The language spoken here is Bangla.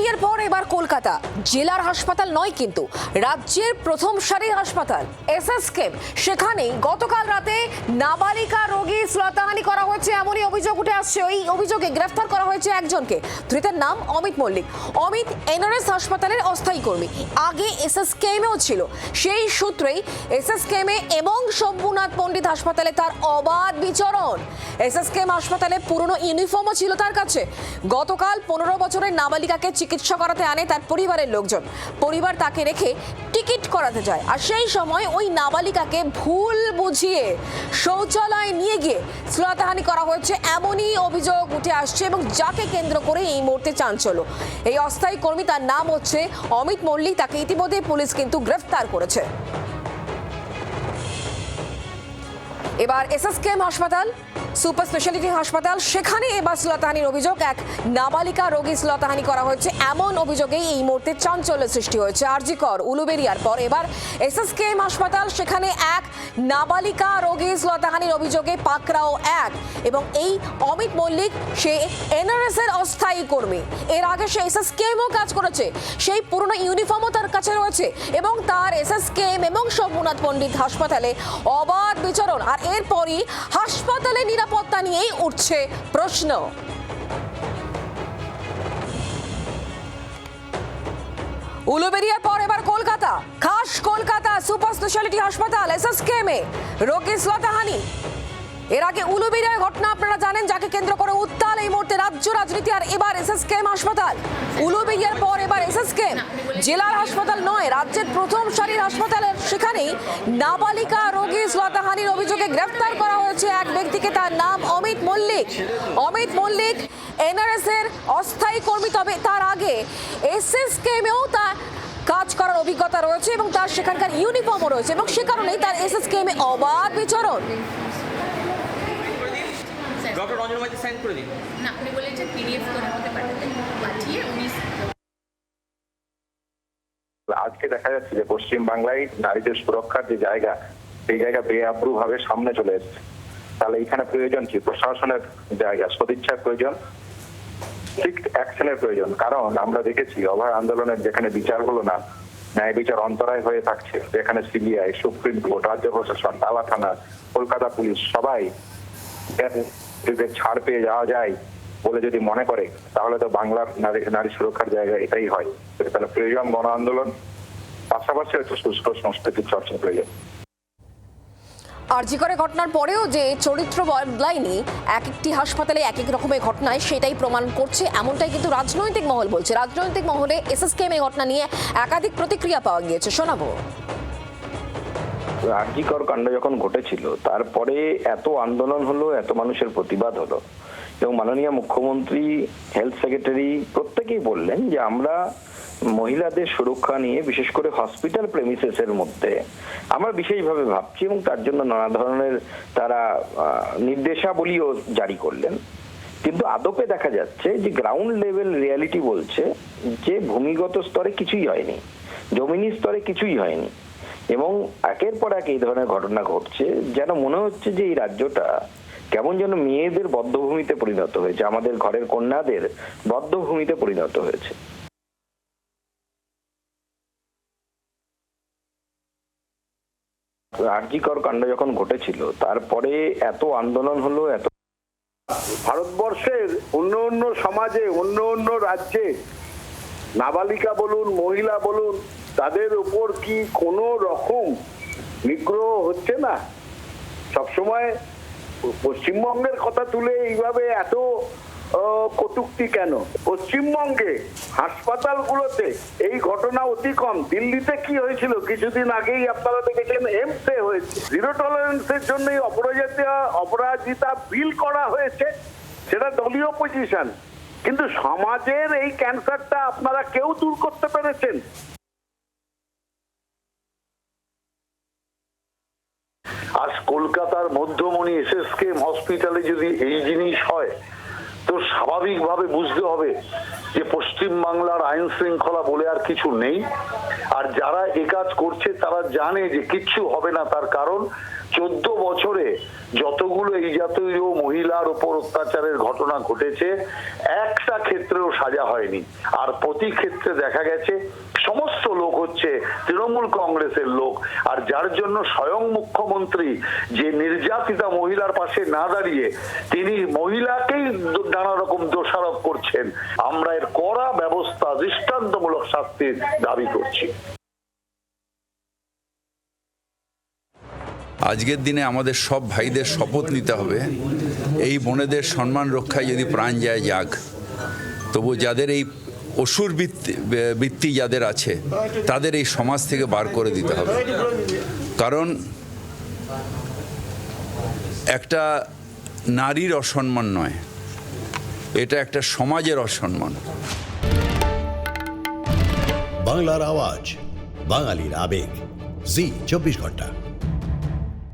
উলুবেরিয়ার পর এবার কলকাতা। জেলার হাসপাতাল নয় কিন্তু, রাজ্যের প্রথম সারির হাসপাতাল এসএসকে সেখানেই গতকাল রাতে নাবালিকা রোগী শ্লতাহানি করা হয়েছে এমনই অভিযোগ উঠে আসছে। ওই অভিযোগে গ্রেফতার করা হয়েছে একজনকে। ধৃতের নাম অমিত মল্লিক। অমিত এনআরএস হাসপাতালের অস্থায়ী কর্মী। আগে এসএসকেএমেও ছিল। সেই সূত্রেই এসএসকেএমে এবং শম্ভুনাথ পণ্ডিত হাসপাতালে তার অবাধ বিচরণ। এসএসকেএম হাসপাতালে পুরনো ইউনিফর্মও ছিল তার কাছে। গতকাল পনেরো বছরের নাবালিকাকে চিকিৎসা করাতে আনে তার পরিবারের লোকজন। পরিবার তাকে রেখে টিকিট করাতে যায়। আর সেই সময় ওই নাবালিকাকে ভুল বুঝিয়ে শৌচালয়ে নিয়ে গিয়ে শ্লীলতাহানি করা হয়েছে এমনই অভিযোগ উঠে আসছে এবং যাকে কেন্দ্র করে এই মুহূর্তে চাঞ্চল্য। এই অস্থায়ী কর্মী তার নাম হচ্ছে অমিত মল্লিক। তাকে ইতিমধ্যে পুলিশ কিন্তু গ্রেফতার করেছে। এবার এসএসকেএম হাসপাতাল। সুপার স্পেশালিটি হাসপাতাল, সেখানে এবার শ্লীলতাহানির অভিযোগ। এক নাবালিকা রোগী শ্লীলতাহানি করা হয়েছে। এমন অভিযোগেই এই মুহূর্তে চাঞ্চল্য সৃষ্টি হয়েছে আরজিকর উলুবেরিয়ার পর। এবার এসএসকেএম হাসপাতাল, সেখানে এক নাবালিকা রোগী শ্লীলতাহানির অভিযোগে পাকড়াও এক এবং এই অমিত মল্লিক, সে এনআরএস এর অস্থায়ী কর্মী। এর আগে সে এসএসকেএমও কাজ করেছে। সেই পুরনো ইউনিফর্মও তার কাছে রয়েছে এবং তার এসএসকেএম এবং শম্ভুনাথ পণ্ডিত হাসপাতালে অবাধ বিচরণ। আর এরপরই হাসপাতালে নিরাপত্তা নিয়েই উঠছে প্রশ্ন। উলুবেরিয়ার পর এবার কলকাতা। খাস কলকাতা সুপার স্পেশালিটি হাসপাতাল এসএসকেএমে রোগী শ্লতাহানি এর আগে উলুবেরিয়ার ঘটনা আপনারা জানেন, যাকে কেন্দ্র করে উত্তাল এই মুহূর্তে রাজ্য রাজনীতি আর এবার এসএসকেএম হাসপাতাল। উলুবেরিয়ার পর এবার এসএসকেএম জেলার হাসপাতাল নয়, রাজ্যের প্রথম সারির হাসপাতালের সেখানেই নাবালিকা রোগী শ্লতাহানির অভিযোগে গ্রেফতার করা হয়েছে এক ব্যক্তিকে, তার নাম অমিত মল্লিক। অমিত মল্লিক এনআরএস এর অস্থায়ী কর্মী, তবে তার আগে এসএসকেএমেও তার কাজ করার অভিজ্ঞতা রয়েছে এবং তার সেখানকার ইউনিফর্মও রয়েছে এবং সে কারণেই তার এসএসকেএমে অবাধ বিচরণ। ডক্টর রঞ্জন মাঝি সাইন করে দিন। না আপনি বলেছেন পিডিএফ করে আমাকে পাঠাতে। পাঠিয়ে উনি আজকে দেখা যাচ্ছে যে পশ্চিম বাংলায় নারীদের সুরক্ষার যে জায়গা সেই জায়গা বেআব্রু ভাবে সামনে চলে এসছে। তাহলে এখানে প্রয়োজন কি? প্রশাসনের জায়গা সদিচ্ছার প্রয়োজন? ঠিক অ্যাকশনের প্রয়োজন। কারণ আমরা দেখেছি অভয় আন্দোলনের যেখানে বিচার হলো না ন্যায় বিচার অন্তরায় হয়ে থাকছে। যেখানে সিবিআই সুপ্রিম কোর্ট রাজ্য প্রশাসন তালা থানা কলকাতা পুলিশ সবাই এদের ছাড় পেয়ে যাওয়া যায় বলে যদি মনে করে, তাহলে তো বাংলার নারী নারী সুরক্ষার জায়গা এটাই হয়। তাহলে প্রয়োজন গণ আন্দোলন পাশাপাশি হয়তো সুস্থ সংস্কৃতির চর্চা প্রয়োজন আরজি করে ঘটনার পরেও যে চরিত্র বদলায়নি, এক একটি হাসপাতালে এক এক রকমের ঘটনায় সেটাই প্রমাণ করছে, এমনটাই কিন্তু রাজনৈতিক মহল বলছে। রাজনৈতিক মহলে এসএসকেএম এই ঘটনা নিয়ে একাধিক প্রতিক্রিয়া পাওয়া গিয়েছে। শোনাবো। আর্যিকর কাণ্ড যখন ঘটেছিল, তারপরে এত আন্দোলন হলো, এত মানুষের প্রতিবাদ হলো। এবং মাননীয় মুখ্যমন্ত্রী হেলথ সেক্রেটারি প্রত্যেকেই বললেন যে আমরা মহিলাদের সুরক্ষা নিয়ে, বিশেষ করে হসপিটাল প্রেমিসেস এর মধ্যে, আমরা বিশেষভাবে ভাবছি এবং তার জন্য নানা ধরনের তারা নির্দেশাবলীও জারি করলেন। কিন্তু আদপে দেখা যাচ্ছে যে গ্রাউন্ড লেভেল রিয়ালিটি বলছে যে ভূমিগত স্তরে কিছুই হয়নি, জমিনি স্তরে কিছুই হয়নি। এবং একের পর এক এই ধরনের ঘটনা ঘটছে, যেন মনে হচ্ছে যে এই রাজ্যটা কেমন যেন মেয়েদের বদ্ধভূমিতে পরিণত হয়েছে, আমাদের ঘরের কন্যাদের বদ্ধভূমিতে পরিণত হয়েছে। আর্যিকর কাণ্ড যখন ঘটেছিল, তারপরে এত আন্দোলন হলো, এত ভারতবর্ষের অন্য অন্য সমাজে, অন্য অন্য রাজ্যে নাবালিকা বলুন, মহিলা বলুন, তাদের উপর কি কোনো রকম নিগ্রহ হচ্ছে না? সবসময় পশ্চিমবঙ্গের কথা তুলে এইভাবে এত কটুক্তি কেন? পশ্চিমবঙ্গে হাসপাতালগুলোতে এই ঘটনা অতি কম। দিল্লিতে কি হয়েছিল? কিছুদিন আগেই আপনারা দেখেছেন, এমসে হয়েছে। জিরো টলারেন্সের জন্যই অপরাজিতা অপরাজিতা বিল করা হয়েছে। সেটা দলীয় পজিশন কিন্তু সমাজের এই ক্যান্সারটা আপনারা কেউ দূর করতে পেরেছেন? আজ কলকাতার মধ্যমণি এস এস কে হসপিটালে যদি এই জিনিস হয় তো স্বাভাবিকভাবে বুঝতে হবে যে পশ্চিম বাংলার আইন শৃঙ্খলা বলে আর কিছু নেই। আর যারা এ কাজ করছে, তারা জানে যে কিচ্ছু হবে না। তার কারণ চোদ্দ বছরে যতগুলো এই জাতীয় মহিলার উপর অত্যাচারের ঘটনা ঘটেছে, একটা ক্ষেত্রেও সাজা হয়নি। আর প্রতি ক্ষেত্রে দেখা গেছে সমস্ত লোক হচ্ছে তৃণমূল কংগ্রেসের লোক। আর যার জন্য স্বয়ং মুখ্যমন্ত্রী যে নির্যাতিতা মহিলার পাশে না দাঁড়িয়ে তিনি মহিলাকেই নানা রকম দোষারোপ করছেন। আমরা এর কড়া ব্যবস্থা, দৃষ্টান্তমূলক শাস্তির দাবি করছি। আজকের দিনে আমাদের সব ভাইদের শপথ নিতে হবে। এই বোনেদের সম্মান রক্ষায় যদি প্রাণ যায়, যাক। তবু যাদের এই অসুর বৃত্তি যাদের আছে, তাদের এই সমাজ থেকে বার করে দিতে হবে। কারণ একটা নারীর অসম্মান নয় এটা একটা সমাজের অসম্মান। বাংলার আওয়াজ বাঙালির আবেগ। জি চব্বিশ ঘণ্টা।